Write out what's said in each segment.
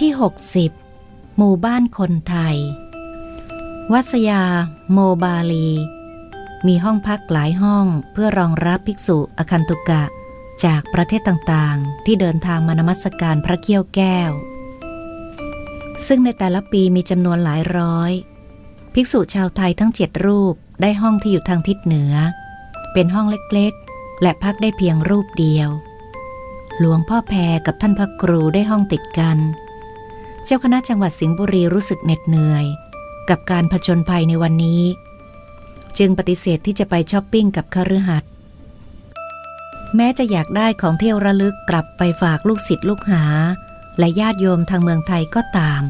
ทที่ 60 หมู่บ้านคนไทย วัสยา โมบาลี มีห้องพักหลายห้องเพื่อรองรับภิกษุอคันตุกะ จากประเทศต่างๆ ที่เดินทางมานมัสการพระเกี้ยวแก้ว ซึ่งในแต่ละปีมีจำนวนหลายร้อย ภิกษุชาวไทยทั้งเจ็ดรูปได้ห้องที่อยู่ทางทิศเหนือ เป็นห้องเล็กๆ และพักได้เพียงรูปเดียวหลวงพ่อแพรกับท่านพระครูได้ห้องติดกันเจ้าคณะจังหวัดสิงห์บุรีรู้สึกเหน็ดเหนื่อย กับการผจญภัยในวันนี้ จึงปฏิเสธที่จะไปช้อปปิ้งกับคฤหัสถ์แม้จะอยากได้ของเที่ยวระลึกกลับไปฝากลูกศิษย์ลูกหา และญาติโยมทางเมืองไทยก็ตาม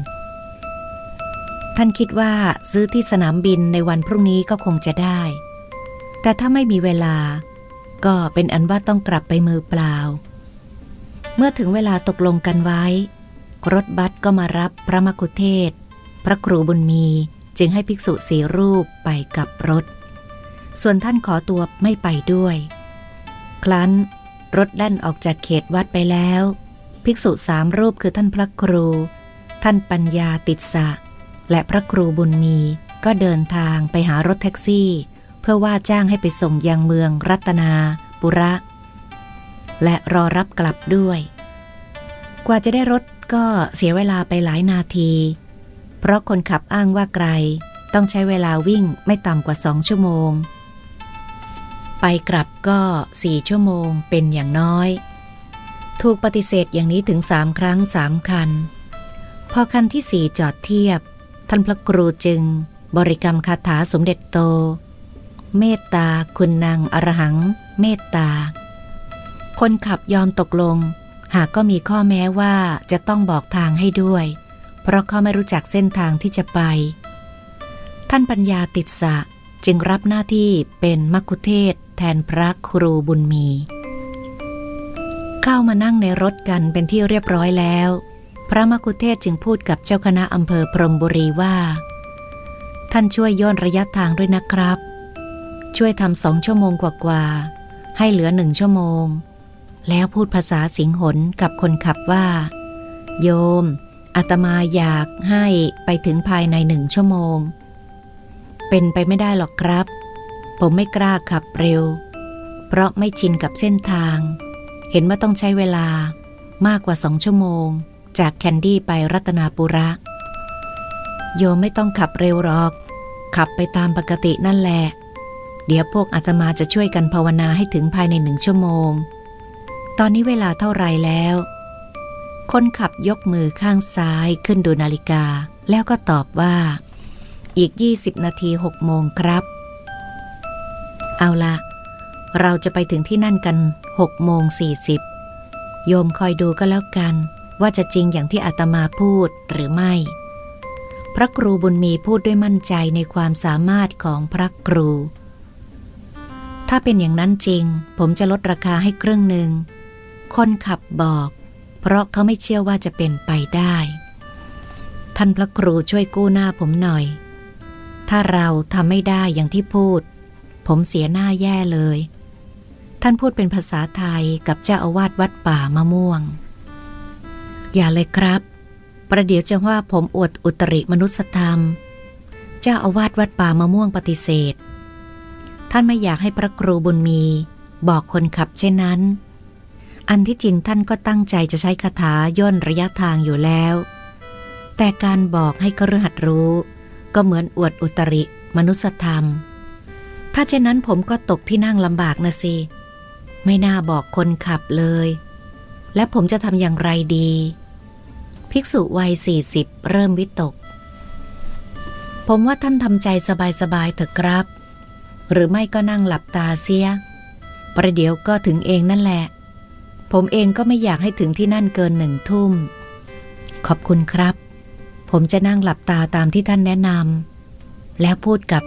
ท่านคิดว่าซื้อที่สนามบินในวันพรุ่งนี้ก็คงจะได้ แต่ถ้าไม่มีเวลา ก็เป็นอันว่าต้องกลับไปมือเปล่า เมื่อถึงเวลาตกลงกันไว้ รถบัสก็มารับพระมกุเทศ พระครูบุญมีจึงให้ภิกษุสีรูปไปกับรถ ส่วนท่านขอตัวไม่ไปด้วย ครั้นรถแล่นออกจากเขตวัดไปแล้ว ภิกษุสามรูปคือท่านพระครู ท่านปัญญาติดสะ และพระครูบุญมีก็เดินทางไปหารถแท็กซี่ เพื่อว่าจ้างให้ไปส่งยังเมืองรัตนาปุระ และรอรับกลับด้วย กว่าจะได้รถ ก็เสียเวลาไปหลายนาที เพราะคนขับอ้างว่าไกล ต้องใช้เวลาวิ่งไม่ต่ำกว่าสองชั่วโมง ไปกลับก็สี่ชั่วโมงเป็นอย่างน้อย ถูกปฏิเสธอย่างนี้ถึงสามครั้งสามคัน พอคันที่สี่จอดเทียบ ท่านพระครูจึง บริกรรมคาถาสมเด็จโต เมตตาคุณนางอรหัง เมตตา คนขับยอมตกลง หากก็มีข้อแม้ว่าจะต้องบอกทางให้ด้วย เพราะเขาไม่รู้จักเส้นทางที่จะไป ท่านปัญญาติดสะจึงรับหน้าที่เป็นมัคคุเทศแทนพระครูบุญมี เข้ามานั่งในรถกันเป็นที่เรียบร้อยแล้ว พระมักคุเทศจึงพูดกับเจ้าคณะอำเภอพรมบุรีว่า ท่านช่วยย่นระยะทางด้วยนะครับ ช่วยทำสองชั่วโมงกว่าๆให้เหลือหนึ่งชั่วโมง แล้วพูดภาษาสิงหนกับคนขับว่า โยมอาตมาอยากให้ไปถึงภายในหนึ่งชั่วโมง เป็นไปไม่ได้หรอกครับ ผมไม่กล้าขับเร็ว เพราะไม่ชินกับเส้นทาง เห็นว่าต้องใช้เวลามากกว่าสองชั่วโมง จากแคนดี้ไปรัตนาปุระ โยมไม่ต้องขับเร็วหรอก ขับไปตามปกตินั่นแหละ เดี๋ยวพวกอาตมาจะช่วยกันภาวนาให้ถึงภายในหนึ่งชั่วโมง ตอนนี้เวลาเท่าไรแล้ว คนขับยกมือข้างซ้ายขึ้นดูนาฬิกา แล้วก็ตอบว่า อีก 20 นาที6โมงครับ เอาละเราจะไปถึงที่นั่นกัน6โมง40 โยมคอยดูก็แล้วกันว่าจะจริงอย่างที่อาตมาพูดหรือไม่ พระครูบุญมีพูดด้วยมั่นใจในความสามารถของพระครู ถ้าเป็นอย่างนั้นจริง ผมจะลดราคาให้ครึ่งหนึ่ง คนขับบอก เพราะเขาไม่เชื่อว่าจะเป็นไปได้ ท่านพระครูช่วยกู้หน้าผมหน่อย ถ้าเราทำไม่ได้อย่างที่พูด ผมเสียหน้าแย่เลย ท่านพูดเป็นภาษาไทยกับเจ้าอาวาสวัดป่ามะม่วง อย่าเลยครับ ประเดี๋ยวจะว่าผมอวดอุตริมนุสธรรม เจ้าอาวาสวัดป่ามะม่วงปฏิเสธ ท่านไม่อยากให้พระครูบุญมีบอกคนขับเช่นนั้น อันที่จริงท่านก็ตั้งใจจะใช้คาถาย่นระยะทางอยู่แล้ว แต่การบอกให้กระหัดรู้ ก็เหมือนอวดอุตริมนุสธรรม ถ้าเช่นนั้นผมก็ตกที่นั่งลำบากนะสิ ไม่น่าบอกคนขับเลย และผมจะทำอย่างไรดี ภิกษุวัยสี่สิบเริ่มวิตก ผมว่าท่านทำใจสบายๆเถอะครับ หรือไม่ก็นั่งหลับตาเสีย ประเดี๋ยวก็ถึงเองนั่นแหละ ผมเองก็ไม่อยากให้ถึงที่นั่นเกินหนึ่งทุ่ม ขอบคุณครับ ผมจะนั่งหลับตาตามที่ท่านแนะนำแล้วพูดกับ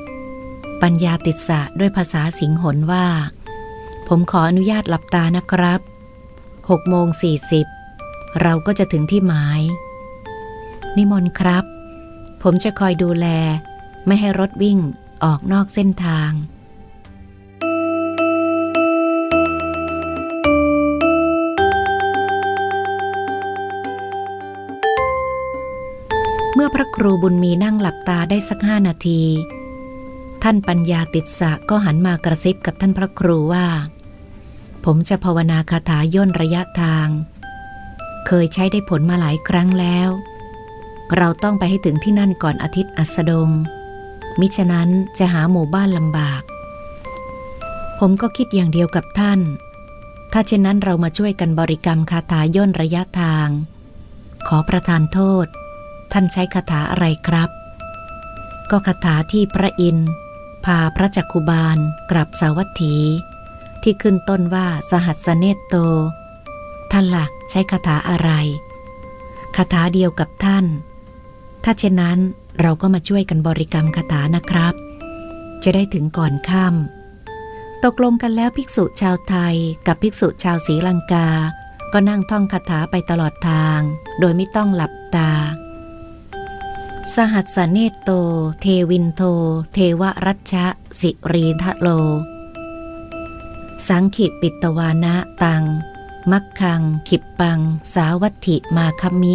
ปัญญาติดสะด้วยภาษาสิงหนว่า ผมขออนุญาตหลับตานะครับ6โมง40เราก็จะถึงที่หมาย นิมนต์ครับ ผมจะคอยดูแล ไม่ให้รถวิ่งออกนอกเส้นทาง เมื่อพระครูบุญมีนั่งหลับตาได้สักห้านาที ท่านปัญญาติดสะก็หันมากระซิบกับท่านพระครูว่า ผมจะภาวนาคาถาย่นระยะทาง เคยใช้ได้ผลมาหลายครั้งแล้ว เราต้องไปให้ถึงที่นั่นก่อนอาทิตย์อัสดง มิฉะนั้นจะหาหมู่บ้านลำบาก ผมก็คิดอย่างเดียวกับท่าน ถ้าเช่นนั้นเรามาช่วยกันบริกรรมคาถาย่นระยะทาง ขอประทานโทษ ท่านใช้คาถาอะไรครับ ก็คาถาที่พระอินทร์พาพระจักคุบาลกลับสาวัตถี ที่ขึ้นต้นว่าสหัสเนตโต ท่านละ่ะใช้คาถาอะไรคาถาเดียวกับท่าน ถ้าเช่นนั้นเราก็มาช่วยกันบริกรรมคาถานะครับ จะได้ถึงก่อนค่ำตกลงกันแล้วภิกษุชาวไทยกับภิกษุชาวศรีลังกา ก็นั่งท่องคาถาไปตลอดทาง โดยไม่ต้องหลับตา สหัสเนตโต เทวินโท เทวรัชชะ สิรีทะโล สังขิปิตวานะตัง มักคัง ขิปปัง สาวัตถิมาคมิ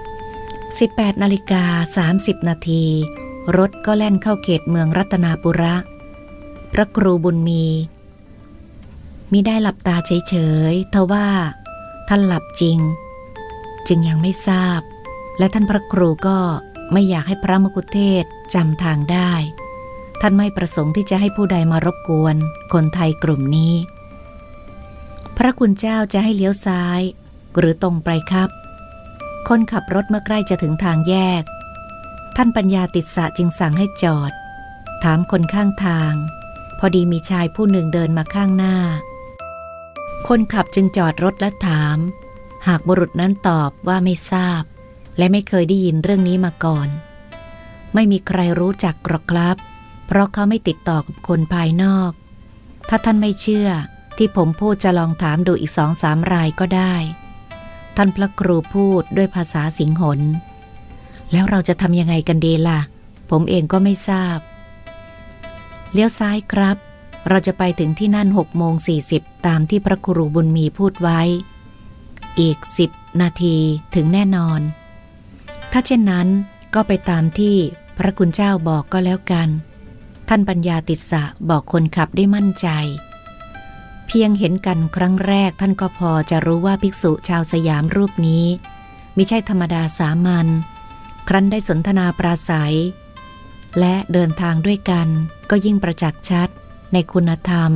18นาฬิกา30 นาที รถก็แล่นเข้าเขตเมืองรัตนาปุระ พระครูบุญมีมิได้หลับตาเฉยๆทว่า ท่านหลับจริง จึงยังไม่ทราบ และท่านพระครูก็ ไม่อยากให้พระมกุเทศจำทางได้ ท่านไม่ประสงค์ที่จะให้ผู้ใดมารบกวน คนไทยกลุ่มนี้ พระคุณเจ้าจะให้เลี้ยวซ้าย หรือตรงไปครับ คนขับรถเมื่อใกล้จะถึงทางแยก ท่านปัญญาติดสะจึงสั่งให้จอด ถามคนข้างทาง พอดีมีชายผู้หนึ่งเดินมาข้างหน้า คนขับจึงจอดรถและถาม หากบุรุษนั้นตอบว่าไม่ทราบ และไม่เคยได้ยินเรื่องนี้มาก่อน ไม่มีใครรู้จักหรอกครับ เพราะเขาไม่ติดต่อกับคนภายนอก ถ้าท่านไม่เชื่อที่ผมพูดจะลองถามดูอีกสองสามรายก็ได้ ท่านพระครูพูดด้วยภาษาสิงหนแล้วเราจะทำยังไงกันดีล่ะ ผมเองก็ไม่ทราบ เลี้ยวซ้ายครับ เราจะไปถึงที่นั่น6โมง40ตามที่พระครูบุญมีพูดไว้ อีก10นาทีถึงแน่นอน ถ้าเช่นนั้นก็ไปตามที่พระคุณเจ้าบอกก็แล้วกัน ท่านปัญญาติดสะบอกคนขับได้มั่นใจ เพียงเห็นกันครั้งแรกท่านก็พอจะรู้ว่าภิกษุชาวสยามรูปนี้มิใช่ธรรมดาสามัญครั้นได้สนทนาปราศัย และเดินทางด้วยกันก็ยิ่งประจักษ์ชัด ในคุณธรรม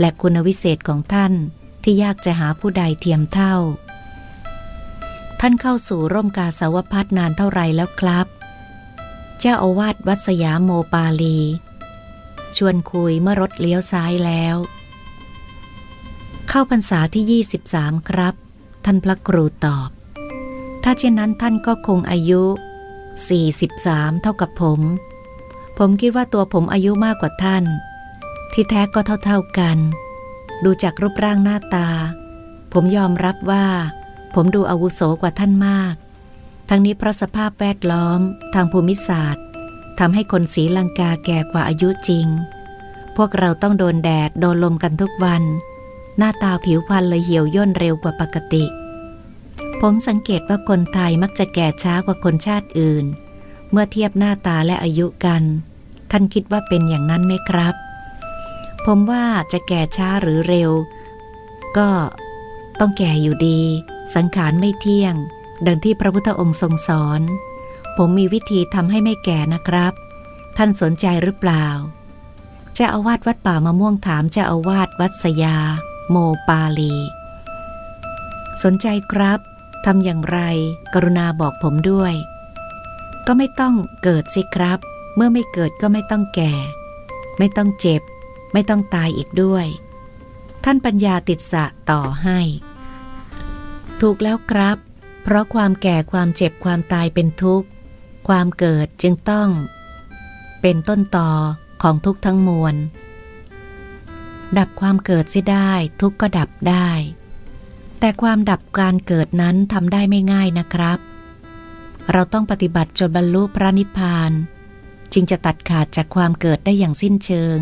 และคุณวิเศษของท่านที่ยากจะหาผู้ใดเทียมเท่า ท่านเข้าสู่ร่มกาสาวพัฒนานเท่าไรแล้วครับ เจ้าอาวาสวัดสยามโมปาลี ชวนคุยเมื่อรถเลี้ยวซ้ายแล้ว เข้าพรรษาที่ 23 ครับ ท่านพระครูตอบ ถ้าเช่นนั้นท่านก็คงอายุ 43 เท่ากับผม ผมคิดว่าตัวผมอายุมากกว่าท่าน ที่แท้ก็เท่าๆกัน ดูจากรูปร่างหน้าตา ผมยอมรับว่า ผมดูอาวุโสกว่าท่านมาก ทั้งนี้เพราะสภาพแวดล้อมทางภูมิศาสตร์ทำให้คนศรีลังกาแก่กว่าอายุจริง พวกเราต้องโดนแดด โดนลมกันทุกวัน หน้าตาผิวพรรณเลยเหี่ยวย่นเร็วกว่าปกติ ผมสังเกตว่าคนไทยมักจะแก่ช้ากว่าคนชาติอื่น เมื่อเทียบหน้าตาและอายุกัน ท่านคิดว่าเป็นอย่างนั้นไหมครับ ผมว่าจะแก่ช้าหรือเร็ว ก็ต้องแก่อยู่ดี สังขารไม่เที่ยง ดังที่พระพุทธองค์ทรงสอน ผมมีวิธีทำให้ไม่แก่นะครับ ท่านสนใจหรือเปล่าเจ้าอาวาสวัดป่ามะม่วงถามเจ้าอาวาสวัดสยา โมปาลี สนใจครับทำอย่างไร กรุณาบอกผมด้วย ก็ไม่ต้องเกิดสิครับ เมื่อไม่เกิดก็ไม่ต้องแก่ ไม่ต้องเจ็บ ไม่ต้องตายอีกด้วย ท่านปัญญาติดสะต่อให้ ถูกแล้วครับ เพราะความแก่ความเจ็บความตายเป็นทุกข์ ความเกิดจึงต้อง เป็นต้นต่อของทุกข์ทั้งมวล ดับความเกิดสิได้ทุกข์ก็ดับได้ แต่ความดับการเกิดนั้นทำได้ไม่ง่ายนะครับ เราต้องปฏิบัติจนบรรลุพระนิพพาน จึงจะตัดขาดจากความเกิดได้อย่างสิ้นเชิง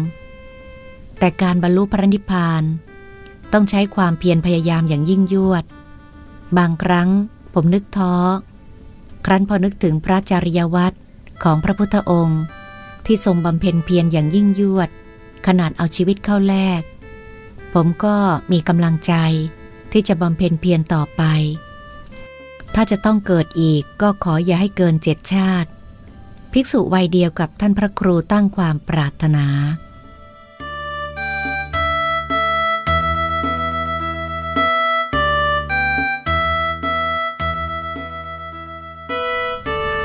แต่การบรรลุพระนิพพาน ต้องใช้ความเพียรพยายามอย่างยิ่งยวด บางครั้งผมนึกท้อ ครั้นพอนึกถึงพระจริยวัตรของพระพุทธองค์ ที่ทรงบำเพ็ญเพียรอย่างยิ่งยวด ขนาดเอาชีวิตเข้าแลก ผมก็มีกำลังใจที่จะบำเพ็ญเพียรต่อไป ถ้าจะต้องเกิดอีกก็ขออย่าให้เกินเจ็ดชาติ ภิกษุวัยเดียวกับท่านพระครูตั้งความปรารถนา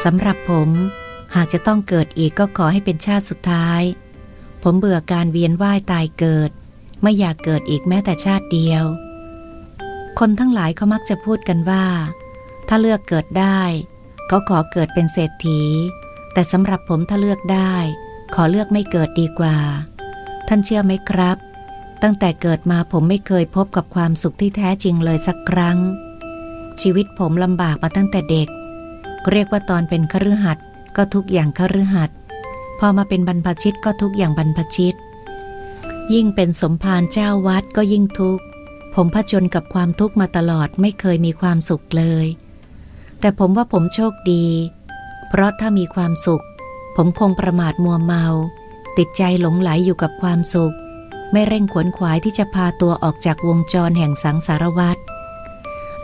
สำหรับผม หากจะต้องเกิดอีกก็ขอให้เป็นชาติสุดท้าย ผมเบื่อการเวียนว่ายตายเกิด ไม่อยากเกิดอีกแม้แต่ชาติเดียว คนทั้งหลายเขามักจะพูดกันว่า ถ้าเลือกเกิดได้เขาขอเกิดเป็นเศรษฐี แต่สำหรับผมถ้าเลือกได้ ขอเลือกไม่เกิดดีกว่า ท่านเชื่อไหมครับ ตั้งแต่เกิดมาผมไม่เคยพบกับความสุขที่แท้จริงเลยสักครั้ง ชีวิตผมลำบากมาตั้งแต่เด็ก เรียกว่าตอนเป็นคฤหัสถ์ก็ทุกอย่างคฤหัสถ์พอมาเป็นบรรพชิตก็ทุกอย่างบรรพชิต ยิ่งเป็นสมภารเจ้าวัดก็ยิ่งทุกข์ ผมผจญกับความทุกข์มาตลอดไม่เคยมีความสุขเลย แต่ผมว่าผมโชคดี เพราะถ้ามีความสุข ผมคงประมาทมัวเมา ติดใจหลงไหลอยู่กับความสุข ไม่เร่งขวนขวายที่จะพาตัวออกจากวงจรแห่งสังสารวัฏ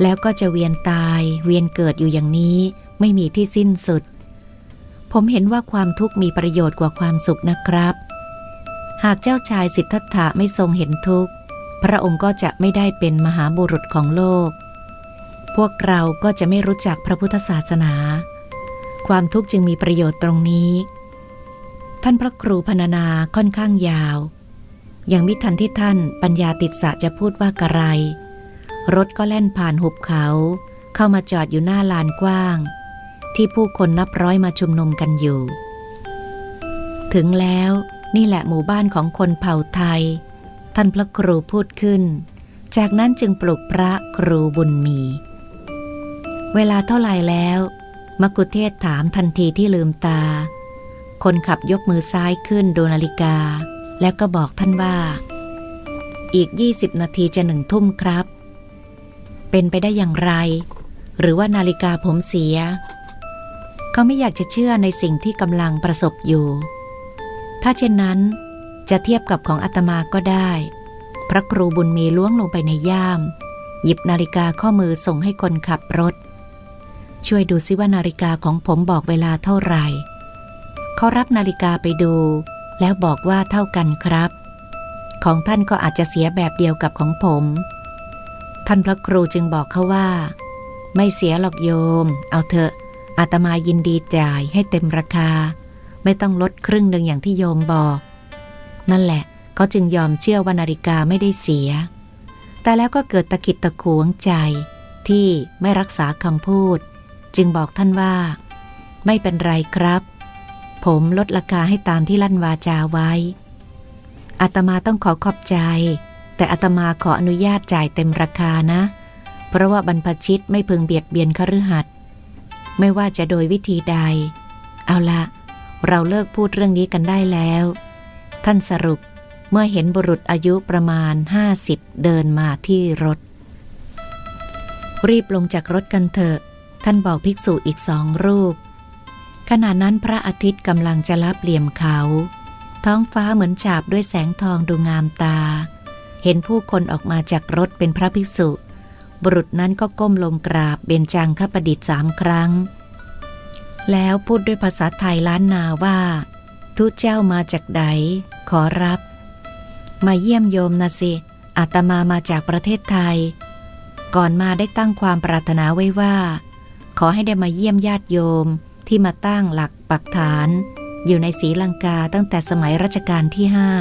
แล้วก็จะเวียนตายเวียนเกิดอยู่อย่างนี้ ไม่มีที่สิ้นสุด ผมเห็นว่าความทุกข์มีประโยชน์กว่าความสุขนะครับ หากเจ้าชายสิทธัตถะไม่ทรงเห็นทุกข์ พระองค์ก็จะไม่ได้เป็นมหาบุรุษของโลก พวกเราก็จะไม่รู้จักพระพุทธศาสนา ความทุกข์จึงมีประโยชน์ตรงนี้ ท่านพระครูพรรณนาค่อนข้างยาว ยังมิทันที่ท่านปัญญาติดสะจะพูดว่ากระไรรถก็แล่นผ่านหุบเขา เข้ามาจอดอยู่หน้าลานกว้าง ที่ผู้คนนับร้อยมาชุมนุมกันอยู่ ถึงแล้วนี่แหละหมู่บ้านของคนเผ่าไทย ท่านพระครูพูดขึ้น จากนั้นจึงปลุกพระครูบุญมี เวลาเท่าไหร่แล้ว มกุเทศถามทันทีที่ลืมตา คนขับยกมือซ้ายขึ้นดูนาฬิกา แล้วก็บอกท่านว่า อีก 20 นาทีจะหนึ่งทุ่มครับ เป็นไปได้อย่างไร หรือว่านาฬิกาผมเสีย เขาไม่อยากจะเชื่อในสิ่งที่กำลังประสบอยู่ ถ้าเช่นนั้นจะเทียบกับของอาตมาก็ได้ พระครูบุญมีล้วงลงไปในย่าม หยิบนาฬิกาข้อมือส่งให้คนขับรถ ช่วยดูซิว่านาฬิกาของผมบอกเวลาเท่าไหร่ เขารับนาฬิกาไปดู แล้วบอกว่าเท่ากันครับ ของท่านก็อาจจะเสียแบบเดียวกับของผม ท่านพระครูจึงบอกเขาว่า ไม่เสียหรอกโยม เอาเถอะ อาตมายินดีจ่ายให้เต็มราคา ไม่ต้องลดครึ่งหนึ่งอย่างที่โยมบอก นั่นแหละเขาจึงยอมเชื่อว่านาฬิกาไม่ได้เสีย แต่แล้วก็เกิดตะขิดตะขวงใจ ที่ไม่รักษาคำพูด จึงบอกท่านว่า ไม่เป็นไรครับ ผมลดราคาให้ตามที่ลั่นวาจาไว้อาตมาต้องขอขอบใจ แต่อาตมาขออนุญาตจ่ายเต็มราคานะ เพราะว่าบรรพชิตไม่พึงเบียดเบียนคฤหัสถ์ ไม่ว่าจะโดยวิธีใด เอาละ เราเลิกพูดเรื่องนี้กันได้แล้ว ท่านสรุปเมื่อเห็นบุรุษอายุประมาณ 50 เดินมาที่รถ รีบลงจากรถกันเถอะ ท่านบอกภิกษุอีกสองรูป ขณะนั้นพระอาทิตย์กำลังจะลับเหลี่ยมเขา ท้องฟ้าเหมือนฉาบด้วยแสงทองดูงามตา เห็นผู้คนออกมาจากรถเป็นพระภิกษุ บุรุษนั้นก็ก้มลงกราบเบญจังคประดิษฐ์สามครั้ง แล้วพูดด้วยภาษาไทยล้านนาว่าทุเจ้ามาจากใด ขอรับ มาเยี่ยมโยมนะสิอาตมามาจากประเทศไทย ก่อนมาได้ตั้งความปรารถนาไว้ว่า ขอให้ได้มาเยี่ยมญาติโยมที่มาตั้งหลักปักฐาน อยู่ในศรีลังกาตั้งแต่สมัยรัชกาลที่ห้า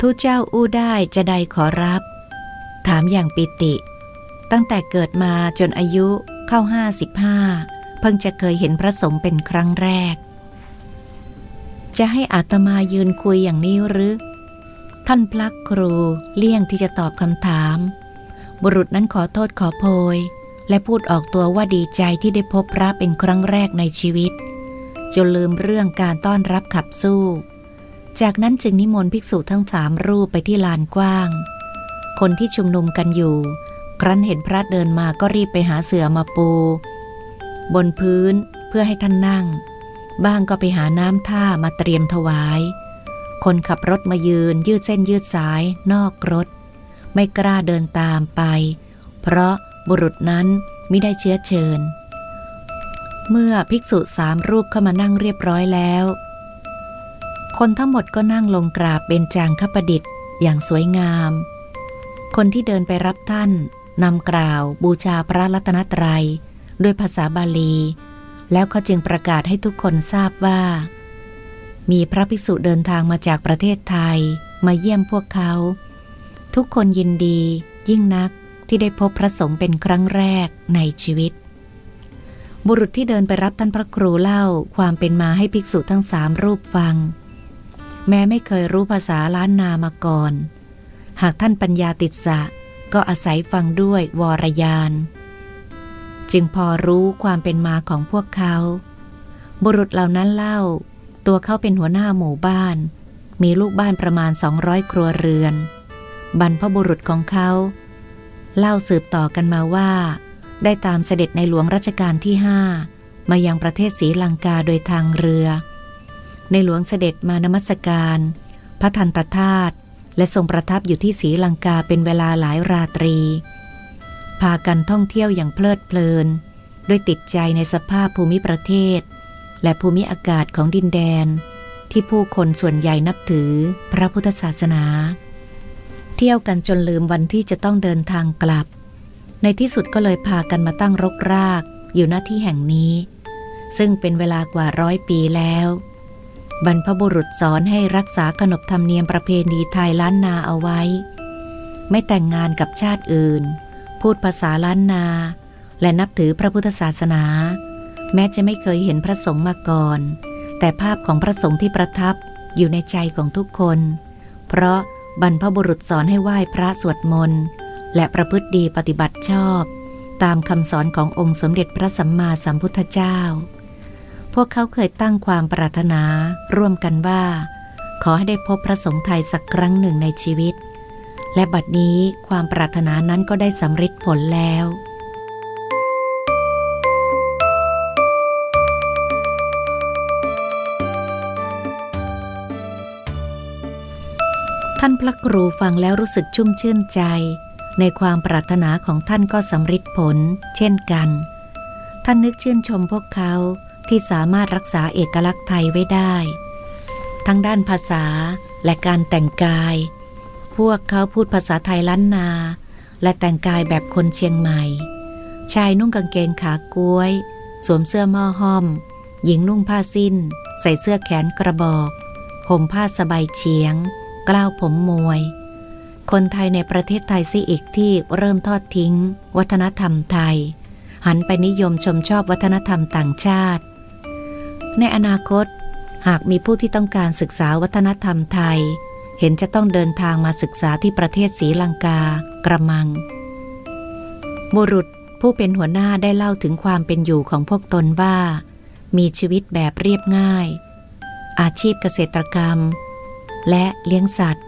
ทุเจ้าอู้ได้จะใดขอรับ ถามอย่างปิติ ตั้งแต่เกิดมาจนอายุเข้าห้าสิบห้าเพิ่งจะเคยเห็นพระสงฆ์เป็นครั้งแรก จะให้อาตมายืนคุยอย่างนี้หรือ ท่านพลักครูเลี่ยงที่จะตอบคำถาม บุรุษนั้นขอโทษขอโพย และพูดออกตัวว่าดีใจที่ได้พบพระเป็นครั้งแรกในชีวิต จนลืมเรื่องการต้อนรับขับสู้ จากนั้นจึงนิมนต์ภิกษุทั้งสามรูปไปที่ลานกว้าง คนที่ชุมนุมกันอยู่ ครั้นเห็นพระเดินมาก็รีบไปหาเสือมาปู บนพื้นเพื่อให้ท่านนั่ง บ้างก็ไปหาน้ำท่ามาเตรียมถวาย คนขับรถมายืนยืดเส้นยืดสายนอกรถ ไม่กล้าเดินตามไป เพราะบุรุษนั้นไม่ได้เชื้อเชิญ เมื่อภิกษุสามรูปเข้ามานั่งเรียบร้อยแล้ว คนทั้งหมดก็นั่งลงกราบเบญจางคประดิษฐ์อย่างสวยงาม คนที่เดินไปรับท่าน นำกล่าวบูชาพระรัตนตรัย ด้วยภาษาบาลี แล้วเขาจึงประกาศให้ทุกคนทราบว่า มีพระภิกษุเดินทางมาจากประเทศไทย มาเยี่ยมพวกเขา ทุกคนยินดียิ่งนักที่ได้พบพระสงฆ์เป็นครั้งแรกในชีวิต บุรุษที่เดินไปรับท่านพระครูเล่าความเป็นมาให้ภิกษุทั้งสามรูปฟัง แม้ไม่เคยรู้ภาษาล้านนามาก่อน หากท่านปัญญาติดสะ ก็อาศัยฟังด้วยวรยาน จึงพอรู้ความเป็นมาของพวกเขา บุรุษเหล่านั้นเล่า ตัวเขาเป็นหัวหน้าหมู่บ้าน มีลูกบ้านประมาณ 200 ครัวเรือน บรรพบุรุษของเขา เล่าสืบต่อกันมาว่า ได้ตามเสด็จในหลวงรัชกาลที่ห้ามายังประเทศศรีลังกาโดยทางเรือ ในหลวงเสด็จมานมัสการ พระทันตธาตุ และทรงประทับอยู่ที่ศรีลังกาเป็นเวลาหลายราตรี พากันท่องเที่ยวอย่างเพลิดเพลิน ด้วยติดใจในสภาพภูมิประเทศ และภูมิอากาศของดินแดน ที่ผู้คนส่วนใหญ่นับถือพระพุทธศาสนา เที่ยวกันจนลืมวันที่จะต้องเดินทางกลับ ในที่สุดก็เลยพากันมาตั้งรกรากอยู่หน้าที่แห่งนี้ ซึ่งเป็นเวลากว่าร้อยปีแล้ว บรรพบุรุษสอนให้รักษาขนบธรรมเนียมประเพณีไทยล้านนาเอาไว้ ไม่แต่งงานกับชาติอื่น พูดภาษาล้านนา และนับถือพระพุทธศาสนา แม้จะไม่เคยเห็นพระสงฆ์มาก่อน แต่ภาพของพระสงฆ์ที่ประทับอยู่ในใจของทุกคน เพราะบรรพบุรุษสอนให้ไหว้พระสวดมนต์และประพฤติดีปฏิบัติชอบ ตามคำสอนขององค์สมเด็จพระสัมมาสัมพุทธเจ้า พวกเขาเคยตั้งความปรารถนาร่วมกันว่า ขอให้ได้พบพระสงฆ์ไทยสักครั้งหนึ่งในชีวิต และบัดนี้ความปรารถนานั้นก็ได้สำเร็จผลแล้วท่านพระครูฟังแล้วรู้สึกชุ่มชื่นใจ ในความปรารถนาของท่านก็สำเร็จผล เช่นกัน ท่านนึกชื่นชมพวกเขา ที่สามารถรักษาเอกลักษณ์ไทยไว้ได้ ทั้งด้านภาษาและการแต่งกาย พวกเขาพูดภาษาไทยล้านนา และแต่งกายแบบคนเชียงใหม่ ชายนุ่งกางเกงขากล้วย สวมเสื้อหม้อห้อม หญิงนุ่งผ้าสิ้น ใส่เสื้อแขนกระบอกห่มผ้าสบายเฉียง กล้าวผมมวย คนไทยในประเทศไทยซิอีกที่เริ่มทอดทิ้ง วัฒนธรรมไทย หันไปนิยมชมชอบวัฒนธรรมต่างชาติ ในอนาคต หากมีผู้ที่ต้องการศึกษาวัฒนธรรมไทย เห็นจะต้องเดินทางมาศึกษาที่ประเทศศรีลังกา กระมัง บุรุษผู้เป็นหัวหน้าได้เล่าถึงความเป็นอยู่ของพวกตนว่า มีชีวิตแบบเรียบง่าย อาชีพเกษตรกรรม และเลี้ยงสัตว์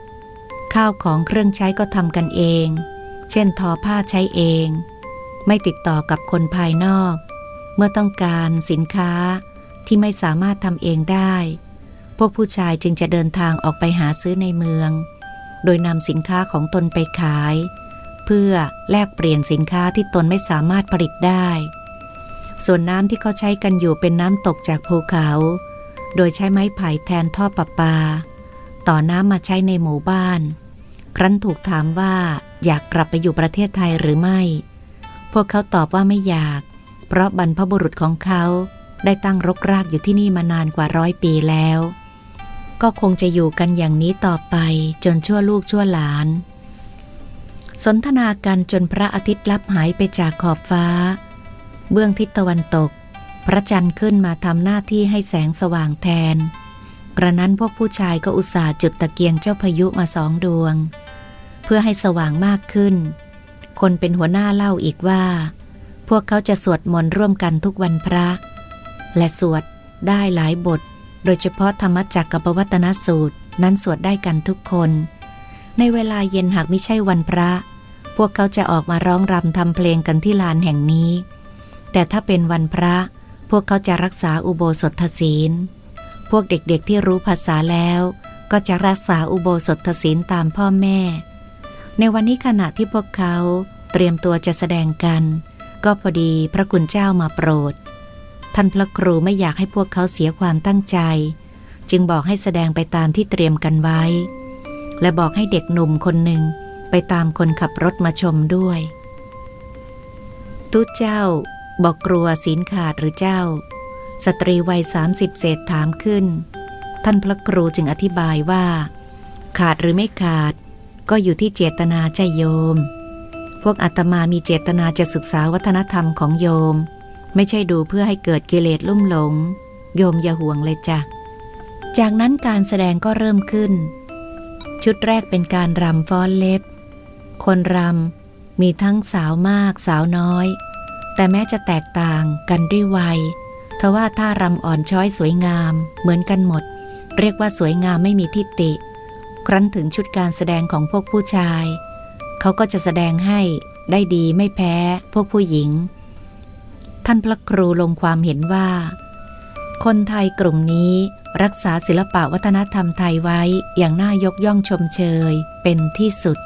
ข้าวของเครื่องใช้ก็ทำกันเอง เช่นทอผ้าใช้เอง ไม่ติดต่อกับคนภายนอก เมื่อต้องการสินค้า ที่ไม่สามารถทำเองได้ พวกผู้ชายจึงจะเดินทางออกไปหาซื้อในเมือง โดยนำสินค้าของตนไปขาย เพื่อแลกเปลี่ยนสินค้าที่ตนไม่สามารถผลิตได้ ส่วนน้ำที่เขาใช้กันอยู่เป็นน้ำตกจากภูเขา โดยใช้ไม้ไผ่แทนท่อประปา ต่อน้ำมาใช้ในหมู่บ้าน ครั้นถูกถามว่าอยากกลับไปอยู่ประเทศไทยหรือไม่ พวกเขาตอบว่าไม่อยาก เพราะบรรพบุรุษของเขา ได้ตั้งรกรากอยู่ที่นี่มานานกว่าร้อยปีแล้ว ก็คงจะอยู่กันอย่างนี้ต่อไปจนชั่วลูกชั่วหลาน สนทนากันจนพระอาทิตย์ลับหายไปจากขอบฟ้า เบื้องทิศตะวันตก พระจันทร์ขึ้นมาทำหน้าที่ให้แสงสว่างแทน กระนั้นพวกผู้ชายก็อุตส่าห์จุดตะเกียงเจ้าพายุมาสองดวง เพื่อให้สว่างมากขึ้น คนเป็นหัวหน้าเล่าอีกว่า พวกเขาจะสวดมนต์ร่วมกันทุกวันพระ และสวดได้หลายบท โดยเฉพาะธรรมจักรกับวัตนสูตรนั้นสวดได้กันทุกคน ในเวลาเย็นหากไม่ใช่วันพระ พวกเขาจะออกมาร้องรำทำเพลงกันที่ลานแห่งนี้ แต่ถ้าเป็นวันพระ พวกเขาจะรักษาอุโบสถศีล พวกเด็กๆที่รู้ภาษาแล้ว ก็จะรักษาอุโบสถศีลตามพ่อแม่ ในวันนี้ขณะที่พวกเขาเตรียมตัวจะแสดงกัน ก็พอดีพระคุณเจ้ามาโปรด ท่านพระครูไม่อยากให้พวกเขาเสียความตั้งใจ จึงบอกให้แสดงไปตามที่เตรียมกันไว้ และบอกให้เด็กหนุ่มคนหนึ่งไปตามคนขับรถมาชมด้วย ตุเจ้า บอกกลัวศีลขาดหรือเจ้า สตรีวัยสามสิบเศษถามขึ้น ท่านพระครูจึงอธิบายว่า ขาดหรือไม่ขาด ก็อยู่ที่เจตนาใจโยม พวกอาตมามีเจตนาจะศึกษาวัฒนธรรมของโยม ไม่ใช่ดูเพื่อให้เกิดกิเลสลุ่มหลง โยมอย่าห่วงเลยจ้ะ จากนั้นการแสดงก็เริ่มขึ้น ชุดแรกเป็นการรำฟ้อนเล็บ คนรำมีทั้งสาวมากสาวน้อย แต่แม้จะแตกต่างกันด้วยวัยทว่าท่ารำอ่อนช้อยสวยงามเหมือนกันหมด เรียกว่าสวยงามไม่มีทิฏฐิครั้นถึงชุดการแสดงของพวกผู้ชาย เขาก็จะแสดงให้ได้ดีไม่แพ้พวกผู้หญิง ท่านพระครูลงความเห็นว่า คนไทยกลุ่มนี้รักษาศิลปะวัฒนธรรมไทยไว้อย่างน่ายกย่องชมเชยเป็นที่สุด